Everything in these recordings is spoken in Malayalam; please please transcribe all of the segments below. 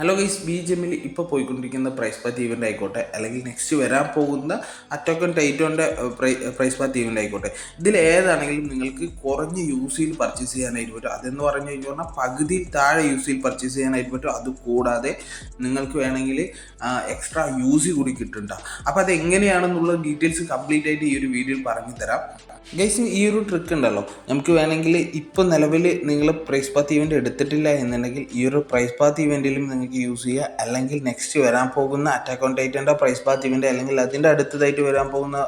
ഹലോ ഗൈസ് ബി ജെമ്മിൽ ഇപ്പോൾ പോയിക്കൊണ്ടിരിക്കുന്ന പ്രൈസ് പാത്ത് ഈവന്റ് ആയിക്കോട്ടെ അല്ലെങ്കിൽ നെക്സ്റ്റ് വരാൻ പോകുന്ന അറ്റോക്കൺ ടൈറ്റോന്റെ പ്രൈസ് പാത്ത് ഈവന്റ് ആയിക്കോട്ടെ. ഇതിൽ ഏതാണെങ്കിലും നിങ്ങൾക്ക് കുറഞ്ഞ യൂസിൽ പർച്ചേസ് ചെയ്യാനായിട്ട് പറ്റും. അതെന്ന് പറഞ്ഞു കഴിഞ്ഞാൽ പറഞ്ഞാൽ താഴെ യൂസിൽ പർച്ചേസ് ചെയ്യാനായിട്ട് പറ്റും. അത് കൂടാതെ നിങ്ങൾക്ക് വേണമെങ്കിൽ എക്സ്ട്രാ യൂസ് കൂടി കിട്ടുന്നുണ്ടാവും അപ്പോൾ അത് എങ്ങനെയാണെന്നുള്ള ഡീറ്റെയിൽസ് കംപ്ലീറ്റ് ആയിട്ട് ഈ ഒരു വീഡിയോയിൽ പറഞ്ഞു തരാം. ഗൈസ് ഈ ഒരു ട്രിക്ക് ഉണ്ടല്ലോ. നമുക്ക് വേണമെങ്കിൽ ഇപ്പോൾ നിലവിൽ നിങ്ങൾ പ്രൈസ് പാത്ത് ഇവന്റ് എടുത്തിട്ടില്ല എന്നുണ്ടെങ്കിൽ ഈ ഒരു പ്രൈസ് പാത്ത് ഇവന്റിലും നിങ്ങൾക്ക് യൂസ് ചെയ്യുക. അല്ലെങ്കിൽ നെക്സ്റ്റ് വരാൻ പോകുന്ന അറ്റാക്ക് ഓൺ ടൈറ്റന്റെ പ്രൈസ് പാത്ത് ഇവന്റ് അല്ലെങ്കിൽ അതിന്റെ അടുത്തതായിട്ട് വരാൻ പോകുന്ന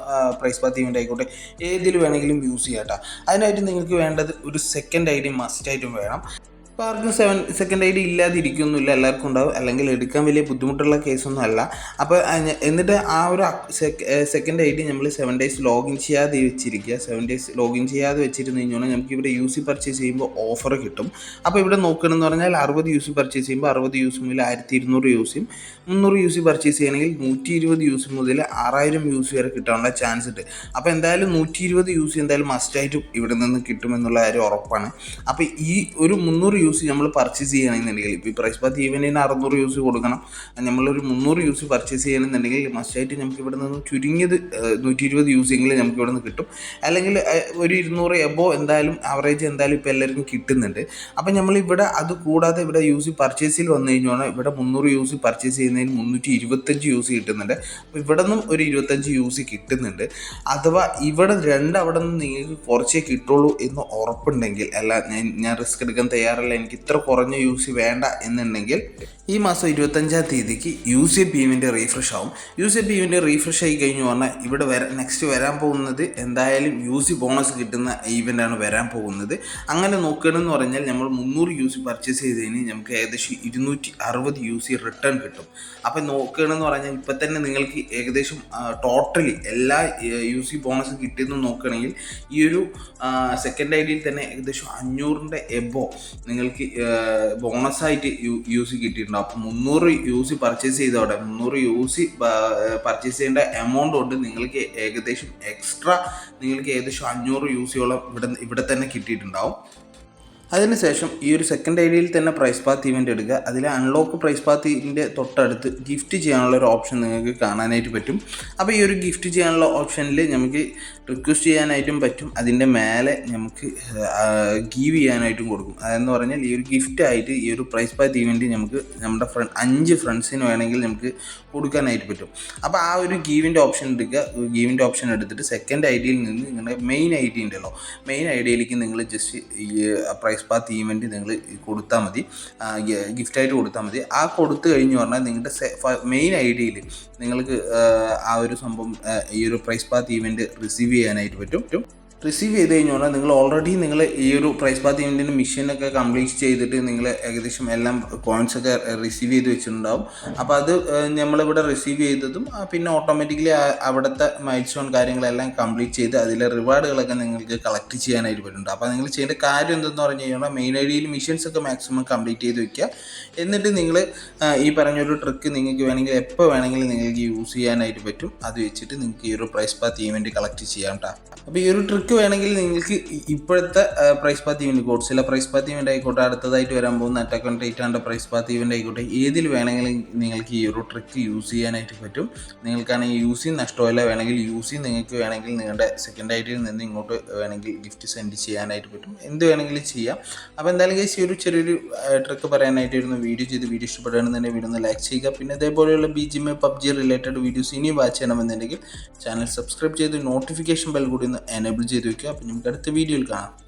പ്രൈസ് പാത്ത് ഇവന്റ് ആയിക്കോട്ടെ. ഏതിൽ വേണമെങ്കിലും യൂസ് ചെയ്യാം കേട്ടോ അതിനായിട്ട് നിങ്ങൾക്ക് വേണ്ടത് ഒരു സെക്കൻഡ് ഐ ഡി മസ്റ്റായിട്ടും വേണം. ഇപ്പോൾ ആർക്കും സെവൻ സെക്കൻഡ് ഐ ഡി ഇല്ലാതിരിക്കുന്നില്ല എല്ലാവർക്കും ഉണ്ടാവും. അല്ലെങ്കിൽ എടുക്കാൻ വലിയ ബുദ്ധിമുട്ടുള്ള കേസൊന്നും അല്ല. അപ്പോൾ എന്നിട്ട് ആ ഒരു സെക്കൻഡ് ഐ ഡി നമ്മൾ സെവൻ ഡേയ്സ് ലോഗിൻ ചെയ്യാതെ വെച്ചിരിക്കുക. സെവൻ ഡേയ്സ് ലോഗിൻ ചെയ്യാതെ വെച്ചിരുന്നു കഴിഞ്ഞാൽ നമുക്ക് ഇവിടെ യു സി പർച്ചേസ് ചെയ്യുമ്പോൾ ഓഫർ കിട്ടും. അപ്പോൾ ഇവിടെ നോക്കണമെന്ന് പറഞ്ഞാൽ അറുപത് യു സി പർച്ചേസ് ചെയ്യുമ്പോൾ അറുപത് യു സി മുതൽ ആയിരത്തി ഇരുന്നൂറ് യു സിയും മുന്നൂറ് യു സി പർച്ചേസ് ചെയ്യണമെങ്കിൽ നൂറ്റി ഇരുപത് യു സി മുതൽ ആറായിരം യു സി വരെ കിട്ടാനുള്ള ചാൻസ് ഉണ്ട്. അപ്പോൾ എന്തായാലും നൂറ്റി ഇരുപത് യു സി എന്തായാലും മസ്റ്റായിട്ടും ഇവിടെ നിന്ന് കിട്ടുമെന്നുള്ള കാര്യം ഉറപ്പാണ്. അപ്പോൾ ഈ ഒരു മുന്നൂറ് യു സി നമ്മൾ പർച്ചേസ് ചെയ്യണമെന്നുണ്ടെങ്കിൽ ഇപ്പോൾ ഈ പ്രൈസ് പാത്ത് ഈവനിന് അറുന്നൂറ് യു സി കൊടുക്കണം നമ്മളൊരു മുന്നൂറ് യു സി പർച്ചേസ് ചെയ്യണമെന്നുണ്ടെങ്കിൽ മസ്റ്റായിട്ട് നമുക്ക് ഇവിടെ നിന്ന് ചുരുങ്ങിയത് നൂറ്റി ഇരുപത് യു നമുക്ക് ഇവിടെ നിന്ന് കിട്ടും. അല്ലെങ്കിൽ ഒരു ഇരുന്നൂറ് എബോ എന്തായാലും ആവറേജ് എന്തായാലും ഇപ്പോൾ എല്ലാവർക്കും കിട്ടുന്നുണ്ട്. അപ്പം നമ്മൾ ഇവിടെ അത് കൂടാതെ ഇവിടെ യു സി പർച്ചേസിൽ വന്നു കഴിഞ്ഞാൽ ഇവിടെ മുന്നൂറ് യു സി പർച്ചേസ് ചെയ്യുന്നതിന് മുന്നൂറ്റി ഇരുപത്തഞ്ച് യു സി കിട്ടുന്നുണ്ട്. അപ്പോൾ ഇവിടെ നിന്നും ഒരു ഇരുപത്തഞ്ച് യു സി കിട്ടുന്നുണ്ട്. അഥവാ ഇവിടെ രണ്ട് അവിടെ നിന്ന് നിങ്ങൾക്ക് കുറച്ചേ കിട്ടുള്ളൂ എന്ന് ഉറപ്പുണ്ടെങ്കിൽ അല്ല ഞാൻ ഞാൻ റിസ്ക് എടുക്കാൻ തയ്യാറല്ല എനിക്ക് ഇത്ര കുറഞ്ഞ യു സി വേണ്ട എന്നുണ്ടെങ്കിൽ ഈ മാസം ഇരുപത്തഞ്ചാം തീയതിക്ക് യു സി പി യുവിന്റെ റീഫ്രഷ് ആവും യു സി പി യുവിന്റെ റീഫ്രഷ് ആയി കഴിഞ്ഞു പറഞ്ഞാൽ ഇവിടെ വരാൻ നെക്സ്റ്റ് വരാൻ പോകുന്നത് എന്തായാലും യു സി ബോണസ് കിട്ടുന്ന ഈവന്റാണ് വരാൻ പോകുന്നത്. അങ്ങനെ നോക്കുകയാണെന്ന് പറഞ്ഞാൽ നമ്മൾ മുന്നൂറ് യു സി പർച്ചേസ് ചെയ്തതിന് നമുക്ക് ഏകദേശം ഇരുന്നൂറ്റി അറുപത് യു സി റിട്ടേൺ കിട്ടും. അപ്പോൾ നോക്കുകയാണെന്ന് പറഞ്ഞാൽ ഇപ്പം തന്നെ നിങ്ങൾക്ക് ഏകദേശം ടോട്ടലി എല്ലാ യു സി ബോണസ് കിട്ടിയെന്ന് നോക്കുകയാണെങ്കിൽ ഈ ഒരു സെക്കൻഡ് ഐ ഡിയിൽ തന്നെ ഏകദേശം അഞ്ഞൂറിന്റെ എബോ നിങ്ങൾക്ക് ബോണസായിട്ട് യു യു സി കിട്ടിയിട്ടുണ്ടാവും അപ്പം മുന്നൂറ് യു സി പർച്ചേസ് ചെയ്തോടെ മുന്നൂറ് യു സി പർച്ചേസ് ചെയ്യേണ്ട എമൗണ്ട് കൊണ്ട് നിങ്ങൾക്ക് ഏകദേശം എക്സ്ട്രാ നിങ്ങൾക്ക് ഏകദേശം അഞ്ഞൂറ് യു സിയോളം ഇവിടെ ഇവിടെ തന്നെ കിട്ടിയിട്ടുണ്ടാവും. അതിനുശേഷം ഈ ഒരു സെക്കൻഡ് ഐഡിയയിൽ തന്നെ പ്രൈസ് പാത്ത് ഇവന്റ് എടുക്കുക. അതിൽ അൺലോക്ക് പ്രൈസ് പാത്തിന്റെ തൊട്ടടുത്ത് ഗിഫ്റ്റ് ചെയ്യാനുള്ള ഒരു ഓപ്ഷൻ നിങ്ങൾക്ക് കാണാനായിട്ട് പറ്റും. അപ്പോൾ ഈ ഒരു ഗിഫ്റ്റ് ചെയ്യാനുള്ള ഓപ്ഷനിൽ നമുക്ക് റിക്വസ്റ്റ് ചെയ്യാനായിട്ടും പറ്റും. അതിന്റെ മേലെ നമുക്ക് ഗീവ് ചെയ്യാനായിട്ടും കൊടുക്കും. അതെന്ന് പറഞ്ഞാൽ ഈ ഒരു ഗിഫ്റ്റ് ആയിട്ട് ഈ ഒരു പ്രൈസ് പാത്ത് ഇവന്റ് നമുക്ക് നമ്മുടെ ഫ്രണ്ട് അഞ്ച് ഫ്രണ്ട്സിന് വേണമെങ്കിൽ നമുക്ക് കൊടുക്കാനായിട്ട് പറ്റും. അപ്പോൾ ആ ഒരു ഗീവിന്റെ ഓപ്ഷൻ എടുക്കുക. ഗീവിന്റെ ഓപ്ഷൻ എടുത്തിട്ട് സെക്കൻഡ് ഐ ഡിയിൽ നിന്ന് നിങ്ങളുടെ മെയിൻ ഐ ഡി ഉണ്ടല്ലോ. മെയിൻ ഐ ഡിയിലേക്ക് നിങ്ങൾ ജസ്റ്റ് ഈ പ്രൈസ് പാത്ത് ഈവന്റ് നിങ്ങൾ കൊടുത്താൽ മതി. ഗിഫ്റ്റായിട്ട് കൊടുത്താൽ മതി. ആ കൊടുത്തു കഴിഞ്ഞ് പറഞ്ഞാൽ നിങ്ങളുടെ മെയിൻ ഐ ഡിയിൽ നിങ്ങൾക്ക് ആ ഒരു സംഭവം ഈ ഒരു പ്രൈസ് പാത്ത് ഈവന്റ് റിസീവ് ചെയ്യാനായിട്ട് പറ്റും. റിസീവ് ചെയ്ത് കഴിഞ്ഞാൽ നിങ്ങൾ ഓൾറെഡി നിങ്ങൾ ഈ ഒരു പ്രൈസ് പാത്ത് ഇവന്റിന്റെ മിഷനൊക്കെ കംപ്ലീറ്റ് ചെയ്തിട്ട് നിങ്ങൾ ഏകദേശം എല്ലാം കോയിൻസ് ഒക്കെ റിസീവ് ചെയ്ത് വെച്ചിട്ടുണ്ടാവും. അപ്പോൾ അത് നമ്മളിവിടെ റിസീവ് ചെയ്തതും പിന്നെ ഓട്ടോമാറ്റിക്കലി അവിടുത്തെ മൈൽ സ്റ്റോൺ കാര്യങ്ങളെല്ലാം കംപ്ലീറ്റ് ചെയ്ത് അതിലെ റിവാർഡുകളൊക്കെ നിങ്ങൾക്ക് കളക്ട് ചെയ്യാനായിട്ട് പറ്റുന്നുണ്ട്. അപ്പോൾ നിങ്ങൾ ചെയ്യേണ്ട കാര്യം എന്തെന്ന് പറഞ്ഞു കഴിഞ്ഞാൽ മെയിൻ ഐ ഡിയിൽ മിഷൻസ് ഒക്കെ മാക്സിമം കംപ്ലീറ്റ് ചെയ്ത് വയ്ക്കുക എന്നിട്ട് നിങ്ങൾ ഈ പറഞ്ഞൊരു ട്രിക്ക് നിങ്ങൾക്ക് വേണമെങ്കിൽ എപ്പോൾ വേണമെങ്കിലും നിങ്ങൾക്ക് യൂസ് ചെയ്യാനായിട്ട് പറ്റും. അത് വെച്ചിട്ട് നിങ്ങൾക്ക് ഈ ഒരു പ്രൈസ് പാത്ത് ഈവന്റ് കളക്ട് ചെയ്യാം കേട്ടോ അപ്പോൾ ഈ ഒരു ട്രിക്ക് വേണമെങ്കിൽ നിങ്ങൾക്ക് ഇപ്പോഴത്തെ പ്രൈസ് പാത്ത് ഈവന്റ് ഇല്ല പ്രൈസ് പാത്ത് ഇവന്റ് ആയിക്കോട്ടെ അടുത്തതായിട്ട് വരാൻ പോകുന്ന അറ്റാക്ക് ഓൺ ടൈറ്റാന്റെ പ്രൈസ് പാത്ത് ഇവന്റ് ആയിക്കോട്ടെ ഏതിൽ വേണമെങ്കിലും നിങ്ങൾക്ക് ഈ ഒരു ട്രിക്ക് യൂസ് ചെയ്യാനായിട്ട് പറ്റും. നിങ്ങൾക്കാണെങ്കിൽ യൂസ് ചെയ്യും നഷ്ടമല്ല വേണമെങ്കിൽ യൂസ് ചെയ്യും നിങ്ങൾക്ക് വേണമെങ്കിൽ നിങ്ങളുടെ സെക്കൻഡ് ആയിട്ട് നിന്ന് ഇങ്ങോട്ട് വേണമെങ്കിൽ ഗിഫ്റ്റ് സെൻഡ് ചെയ്യാനായിട്ട് പറ്റും. എന്ത് വേണമെങ്കിലും ചെയ്യാം. അപ്പോൾ എന്തായാലും ഈ ഒരു ചെറിയൊരു ട്രിക്ക് പറയാനായിട്ടായിരുന്നു വീഡിയോ ചെയ്ത് വീഡിയോ ഇഷ്ടപ്പെടുകയാണെന്നുണ്ടെങ്കിൽ വീഡിയോ ഒന്ന് ലൈക്ക് ചെയ്യുക. പിന്നെ ഇതേപോലെയുള്ള B G M PUBG related videos ഇനിയും വാച്ച് ചെയ്യണമെന്നുണ്ടെങ്കിൽ ചാനൽ സബ്സ്ക്രൈബ് ചെയ്ത് നോട്ടിഫിക്കേഷൻ ബെൽ കൂടി ഒന്ന് എനേബിൾ ചെയ്ത് വെക്കുക അപ്പോൾ നമുക്ക് അടുത്ത വീഡിയോയിൽ കാണാം